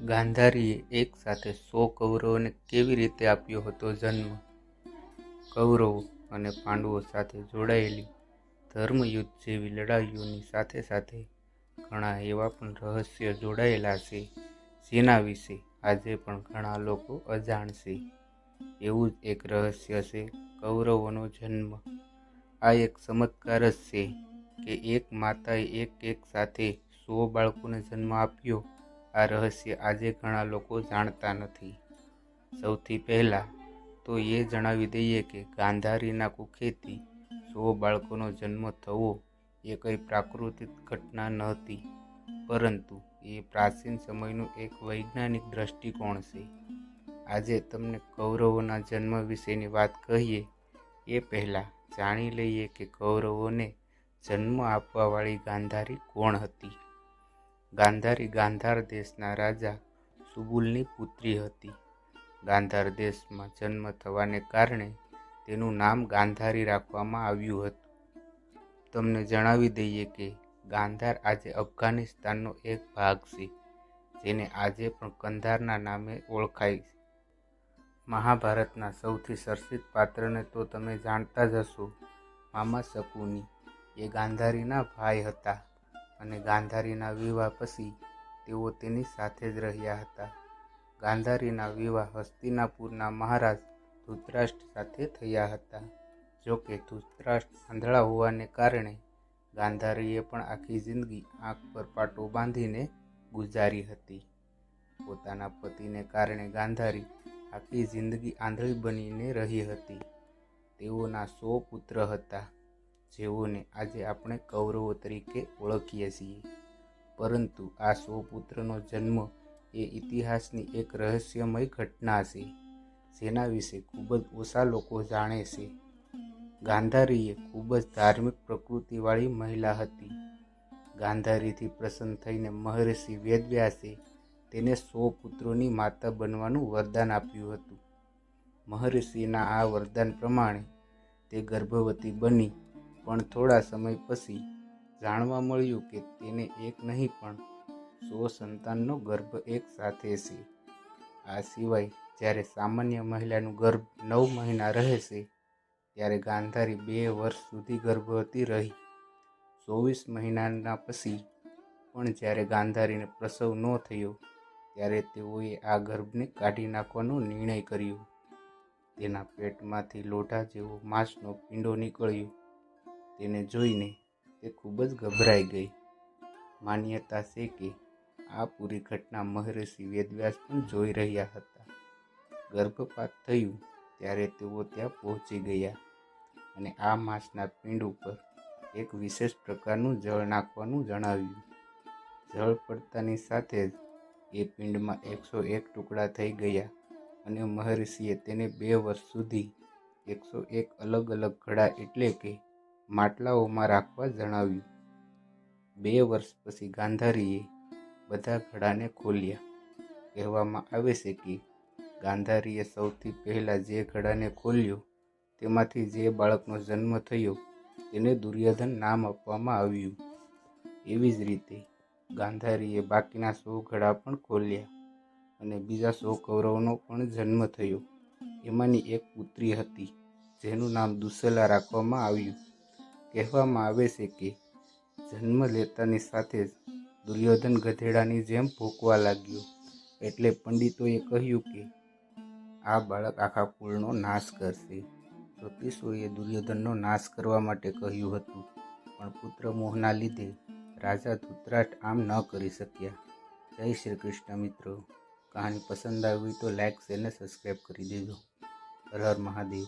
ગાંધારીએ એક સાથે સો કૌરવોને કેવી રીતે આપ્યો હતો જન્મ? કૌરવો અને પાંડવો સાથે જોડાયેલી ધર્મયુદ્ધ જેવી લડાઈઓની સાથે સાથે ઘણા એવા પણ રહસ્ય જોડાયેલા છે, જેના વિશે આજે પણ ઘણા લોકો અજાણ છે એવું જ એક રહસ્ય છે કૌરવોનો જન્મ. આ એક ચમત્કાર જ છે કે એક માતાએ એક એક સાથે સો બાળકોને જન્મ આપ્યો. આ રહસ્ય આજે ઘણા લોકો જાણતા નથી. સૌથી પહેલાં તો એ જણાવી દઈએ કે ગાંધારીના કુખેથી સો બાળકોનો જન્મ થવો એ કંઈ પ્રાકૃતિક ઘટના નહોતી પરંતુ એ પ્રાચીન સમયનું એક વૈજ્ઞાનિક દ્રષ્ટિકોણ છે. આજે તમને કૌરવોના જન્મ વિશેની વાત કહીએ, એ પહેલાં જાણી લઈએ કે કૌરવોને જન્મ આપવાવાળી ગાંધારી કોણ હતી. ગાંધારી ગાંધાર દેશના રાજા સુબુલની પુત્રી હતી. ગાંધાર દેશમાં જન્મ થવાને કારણે તેનું નામ ગાંધારી રાખવામાં આવ્યું હતું. તમને જણાવી દઈએ કે ગાંધાર આજે અફઘાનિસ્તાનનો એક ભાગ છે, જેને આજે પણ કંધારના નામે ઓળખાય છે. મહાભારતના સૌથી ચર્ચિત પાત્રને તો તમે જાણતા જ હશો, મામા શકુની. એ ગાંધારીના ભાઈ હતા. અને ગાંધારીના વિવાહ પછી તેઓ તેની સાથે જ રહ્યા હતા. ગાંધારીના વિવાહ હસ્તિનાપુરના મહારાજ ધૃતરાષ્ટ્ર સાથે થયા હતા. જોકે ધૂતરાષ્ટ્ર આંધળા હોવાને કારણે ગાંધારીએ પણ આખી જિંદગી આંખ પર પાટો બાંધીને ગુજારી હતી. પોતાના પતિને કારણે ગાંધારી આખી જિંદગી આંધળી બનીને રહી હતી. તેઓના સો પુત્ર હતા. જેઓને આજે આપણે કૌરવો તરીકે ઓળખીએ છીએ. પરંતુ આ સો પુત્રનો જન્મ એ ઇતિહાસની એક રહસ્યમય ઘટના છે, જેના વિશે ખૂબ જ ઓછા લોકો જાણે છે. ગાંધારીએ ખૂબ જ ધાર્મિક પ્રકૃતિવાળી મહિલા હતી. ગાંધારીથી પ્રસન્ન થઈને મહર્ષિ વેદવ્યાસે તેને સો પુત્રોની માતા બનવાનું વરદાન આપ્યું હતું. મહર્ષિના આ વરદાન પ્રમાણે તે ગર્ભવતી બની પણ થોડા સમય પછી જાણવા મળ્યું કે તેને એક નહીં પણ સો સંતાનનો ગર્ભ એક સાથે છે. આ સિવાય જ્યારે સામાન્ય મહિલાનું ગર્ભ નવ મહિના રહે છે, ત્યારે ગાંધારી બે વર્ષ સુધી ગર્ભવતી રહી. ચોવીસ મહિનાના પછી પણ જ્યારે ગાંધારીને પ્રસવ ન થયો, ત્યારે તેઓએ આ ગર્ભને કાઢી નાખવાનો નિર્ણય કર્યો. તેના પેટમાંથી લોઢા જેવો માંસનો પીંડો નીકળ્યો. તેને જોઈને તે ખૂબ જ ગભરાઈ ગઈ. માન્યતા છે કે આ પૂરી ઘટના મહર્ષિ વેદવ્યાસ પણ જોઈ રહ્યા હતા. ગર્ભપાત થયું ત્યારે તેઓ ત્યાં પહોંચી ગયા અને આ માંસના પિંડ ઉપર એક વિશેષ પ્રકારનું જળ નાખવાનું જણાવ્યું. જળ પડતાની સાથે જ એ પિંડમાં એકસો એક ટુકડા થઈ ગયા અને મહર્ષિએ તેને બે વર્ષ સુધી એકસો એક અલગ અલગ ઘડા એટલે કે માટલાઓમાં રાખવા જણાવ્યું. બે વર્ષ પછી ગાંધારીએ બધા ઘડાને ખોલ્યા. કહેવામાં આવે છે કે ગાંધારીએ સૌથી પહેલાં જે ઘડાને ખોલ્યો, તેમાંથી જે બાળકનો જન્મ થયો, તેને દુર્યોધન નામ આપવામાં આવ્યું. એવી જ રીતે ગાંધારીએ બાકીના સો ઘડા પણ ખોલ્યા અને બીજા સો કૌરવનો પણ જન્મ થયો. એમાંની એક પુત્રી હતી, જેનું નામ દુસેલા રાખવામાં આવ્યું. કહેવામાં આવે છે કે જન્મ લેતાની સાથે જ દુર્યોધન ગધેડાની જેમ ભૂકવા લાગ્યો. એટલે પંડિતોએ કહ્યું કે આ બાળક આખા કુળનો નાશ કરશે. જ્યોતિષોએ દુર્યોધનનો નાશ કરવા માટે કહ્યું હતું, પણ પુત્ર મોહના લીધે રાજા ધૃતરાષ્ટ્ર આમ ન કરી શક્યા. જય શ્રી કૃષ્ણ મિત્રો. કહાની પસંદ આવી તો લાઈક શેર ને સબસ્ક્રાઈબ કરી દેજો. હર હર મહાદેવ.